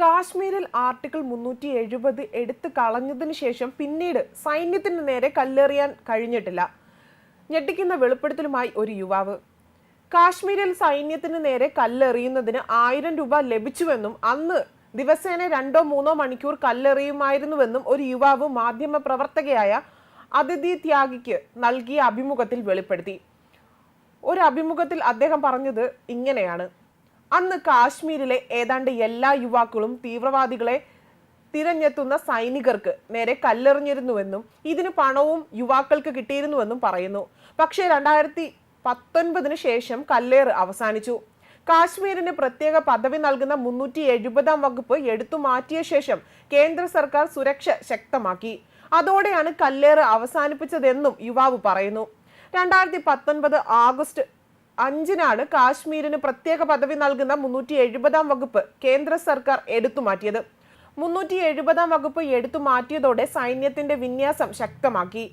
കാശ്മീരിൽ ആർട്ടിക്കിൾ മുന്നൂറ്റി എഴുപത് എടുത്തു കളഞ്ഞതിന് ശേഷം പിന്നീട് സൈന്യത്തിന് നേരെ കല്ലെറിയാൻ കഴിഞ്ഞിട്ടില്ല. ഞെട്ടിക്കുന്ന വെളിപ്പെടുത്തലുമായി ഒരു യുവാവ്. കാശ്മീരിൽ സൈന്യത്തിന് നേരെ കല്ലെറിയുന്നതിന് ആയിരം രൂപ ലഭിച്ചുവെന്നും അന്ന് ദിവസേന രണ്ടോ മൂന്നോ മണിക്കൂർ കല്ലെറിയുമായിരുന്നുവെന്നും ഒരു യുവാവ് മാധ്യമ പ്രവർത്തകയായ അതിഥി ത്യാഗിക്ക് നൽകിയ അഭിമുഖത്തിൽ വെളിപ്പെടുത്തി. ഒരു അഭിമുഖത്തിൽ അദ്ദേഹം പറഞ്ഞത് ഇങ്ങനെയാണ്. അന്ന് കാശ്മീരിലെ ഏതാണ്ട് എല്ലാ യുവാക്കളും തീവ്രവാദികളെ തിരഞ്ഞെത്തുന്ന സൈനികർക്ക് നേരെ കല്ലെറിഞ്ഞിരുന്നുവെന്നും ഇതിന് പണവും യുവാക്കൾക്ക് കിട്ടിയിരുന്നുവെന്നും പറയുന്നു. പക്ഷേ രണ്ടായിരത്തി പത്തൊൻപതിന് ശേഷം കല്ലേറ് അവസാനിച്ചു. കാശ്മീരിന് പ്രത്യേക പദവി നൽകുന്ന മുന്നൂറ്റി എഴുപതാം വകുപ്പ് എടുത്തു മാറ്റിയ ശേഷം കേന്ദ്ര സർക്കാർ സുരക്ഷ ശക്തമാക്കി. അതോടെയാണ് കല്ലേറ് അവസാനിപ്പിച്ചതെന്നും യുവാവ് പറയുന്നു. രണ്ടായിരത്തി പത്തൊൻപത് ആഗസ്റ്റ് അഞ്ചിനാണ് കാശ്മീരിന് പ്രത്യേക പദവി നൽകുന്ന മുന്നൂറ്റി എഴുപതാം വകുപ്പ് കേന്ദ്ര സർക്കാർ എടുത്തു മാറ്റിയത്. മുന്നൂറ്റി എഴുപതാം വകുപ്പ് എടുത്തു മാറ്റിയതോടെ സൈന്യത്തിന്റെ വിന്യാസം ശക്തമാക്കി.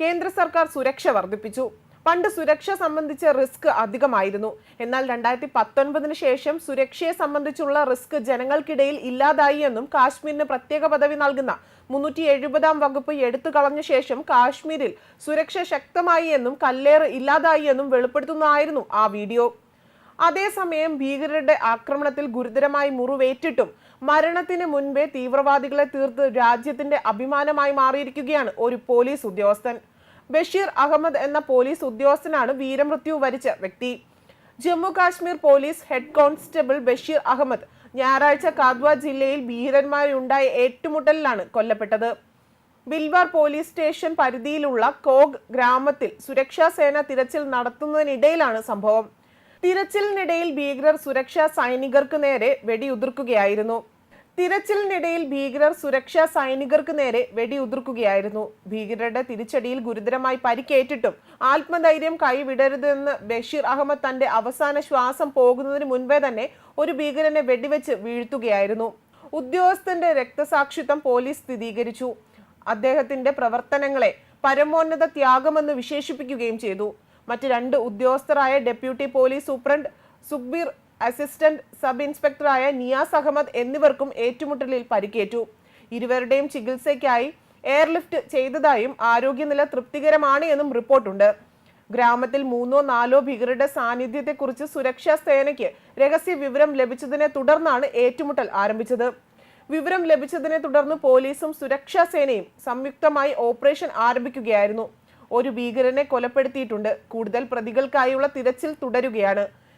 കേന്ദ്ര സർക്കാർ സുരക്ഷ വർദ്ധിപ്പിച്ചു. പണ്ട് സുരക്ഷ സംബന്ധിച്ച റിസ്ക് അധികമായിരുന്നു. എന്നാൽ രണ്ടായിരത്തി പത്തൊൻപതിന് ശേഷം സുരക്ഷയെ സംബന്ധിച്ചുള്ള റിസ്ക് ജനങ്ങൾക്കിടയിൽ ഇല്ലാതായി എന്നും കാശ്മീരിന് പ്രത്യേക പദവി നൽകുന്ന മുന്നൂറ്റി എഴുപതാം വകുപ്പ് എടുത്തു കളഞ്ഞ ശേഷം കാശ്മീരിൽ സുരക്ഷ ശക്തമായി എന്നും കല്ലേർ ഇല്ലാതായി എന്നും വെളിപ്പെടുത്തുന്നതായിരുന്നു ആ വീഡിയോ. അതേസമയം ഭീകരരുടെ ആക്രമണത്തിൽ ഗുരുതരമായി മുറിവേറ്റിട്ടും മരണത്തിന് മുൻപേ തീവ്രവാദികളെ തീർത്ത് രാജ്യത്തിന്റെ അഭിമാനമായി മാറിയിരിക്കുകയാണ് ഒരു പോലീസ് ഉദ്യോഗസ്ഥൻ. ബഷീർ അഹമ്മദ് എന്ന പോലീസ് ഉദ്യോഗസ്ഥനാണ് വീരമൃത്യു വരിച്ച വ്യക്തി. Jammu Kashmir police head constable Basheer Ahmed ഞായറാഴ്ച കാദ്വ ജില്ലയിൽ ഭീരന്മാരുണ്ടായ ഏറ്റുമുട്ടലിലാണ് കൊല്ലപ്പെട്ടത്. ബിൽവാർ പോലീസ് സ്റ്റേഷൻ പരിധിയിലുള്ള കോഗ് ഗ്രാമത്തിൽ സുരക്ഷാ സേന തിരച്ചിൽ നടത്തുന്നതിനിടയിലാണ് സംഭവം. തിരച്ചിലിനിടയിൽ ഭീകരർ സുരക്ഷാ സൈനികർക്ക് നേരെ വെടിയുതിർക്കുകയായിരുന്നു. തിരച്ചിലിനിടയിൽ ഭീകരർ സുരക്ഷാ സൈനികർക്ക് നേരെ വെടിയുതിർക്കുകയായിരുന്നു. ഭീകരരുടെ തിരിച്ചടിയിൽ ഗുരുതരമായി പരിക്കേറ്റിട്ടും ആത്മധൈര്യം കൈവിടരുതെന്ന് ബഷീർ അഹമ്മദ് തന്റെ അവസാന ശ്വാസം പോകുന്നതിന് മുൻപേ തന്നെ ഒരു ഭീകരനെ വെടിവെച്ച് വീഴ്ത്തുകയായിരുന്നു. ഉദ്യോഗസ്ഥന്റെ രക്തസാക്ഷിത്വം പോലീസ് സ്ഥിരീകരിച്ചു. അദ്ദേഹത്തിന്റെ പ്രവർത്തനങ്ങളെ പരമോന്നത ത്യാഗമെന്ന് വിശേഷിപ്പിക്കുകയും ചെയ്തു. മറ്റ് രണ്ട് ഉദ്യോഗസ്ഥരായ deputy police superintendent Sukhbir assistant sub ഇൻസ്പെക്ടറായ Niyaz Ahmed എന്നിവർക്കും ഏറ്റുമുട്ടലിൽ പരിക്കേറ്റു. ഇരുവരുടെയും ചികിത്സയ്ക്കായി എയർലിഫ്റ്റ് ചെയ്തതായും ആരോഗ്യനില തൃപ്തികരമാണ് എന്നും റിപ്പോർട്ടുണ്ട്. ഗ്രാമത്തിൽ മൂന്നോ നാലോ ഭീകരരുടെ സാന്നിധ്യത്തെക്കുറിച്ച് സുരക്ഷാ സേനയ്ക്ക് രഹസ്യ വിവരം ലഭിച്ചതിനെ തുടർന്നാണ് ഏറ്റുമുട്ടൽ ആരംഭിച്ചത്. വിവരം ലഭിച്ചതിനെ തുടർന്ന് പോലീസും സുരക്ഷാ സേനയും സംയുക്തമായി ഓപ്പറേഷൻ ആരംഭിക്കുകയായിരുന്നു. ഒരു ഭീകരനെ കൊലപ്പെടുത്തിയിട്ടുണ്ട്. കൂടുതൽ പ്രതികൾക്കായുള്ള തിരച്ചിൽ തുടരുകയാണ്.